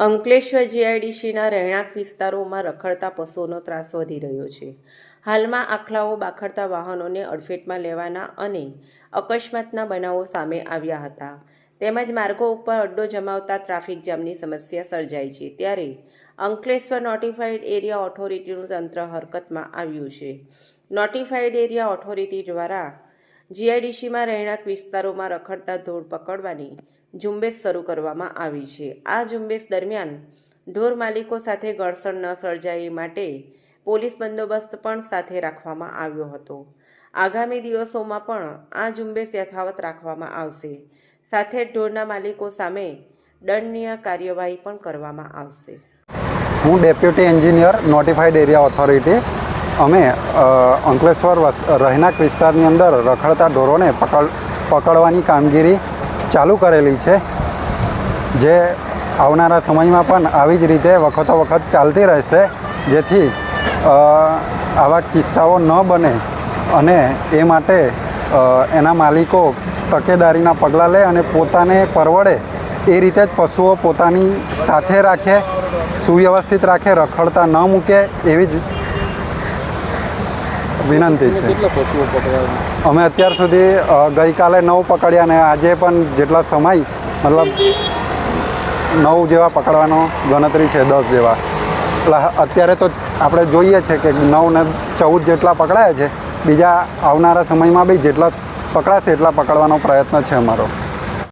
અંકલેશ્વર જીઆઈડીસીના રહેણાંક વિસ્તારોમાં રખડતા પશુઓનો ત્રાસ વધી રહ્યો છે. હાલમાં આખલાઓ બાખડતા વાહનોને અડફેટમાં લેવાના અને અકસ્માતના બનાવો સામે આવ્યા હતા. તેમજ માર્ગો ઉપર અડ્ડો જમાવતા ટ્રાફિક જામની સમસ્યા સર્જાઈ છે. ત્યારે અંકલેશ્વર નોટિફાઈડ એરિયા ઓથોરિટીનું તંત્ર હરકતમાં આવ્યું છે. નોટિફાઈડ એરિયા ઓથોરિટી દ્વારા જીઆઈડીસીમાં રહેણાંક વિસ્તારોમાં રખડતા ધૂળ પકડવાની ઝુંબેશ શરૂ કરવામાં આવી છે. આ ઝુંબેશ દરમિયાન ઢોર માલિકો સાથે ઘર્ષણ ન સર્જાય માટે પોલીસ બંદોબસ્ત પણ સાથે રાખવામાં આવ્યો હતો. આગામી દિવસોમાં પણ આ ઝુંબેશ યથાવત રાખવામાં આવશે. સાથે ઢોરના માલિકો સામે દંડનીય કાર્યવાહી પણ કરવામાં આવશે. હું deputy engineer notified area authority અમે અંકલેશ્વર રહેણાંક વિસ્તારની અંદર રખડતા ઢોરોને પકડ, પકડવાની કામગીરી ચાલુ કરેલી છે, જે આવનારા સમયમાં પણ આવી જ રીતે વખતો વખત ચાલતી રહેશે, જેથી આવા કિસ્સાઓ ન બને અને એ માટે એના માલિકો તકેદારીના પગલાં લે અને પોતાને પરવડે એ રીતે જ પશુઓ પોતાની સાથે રાખે, સુવ્યવસ્થિત રાખે, રખડતા ન મૂકે એવી જ વિનંતી છે. અમે અત્યાર સુધી ગઈકાલે નવ પકડ્યા ને આજે પણ જેટલા સમય મતલબ નવ જેવા પકડવાનો ગણતરી છે દસ જેવા. એટલે અત્યારે તો આપણે જોઈએ છે કે નવ ને ચૌદ જેટલા પકડાયા છે બીજા આવનારા સમયમાં બી જેટલા પકડાશે એટલા પકડવાનો પ્રયત્ન છે અમારો.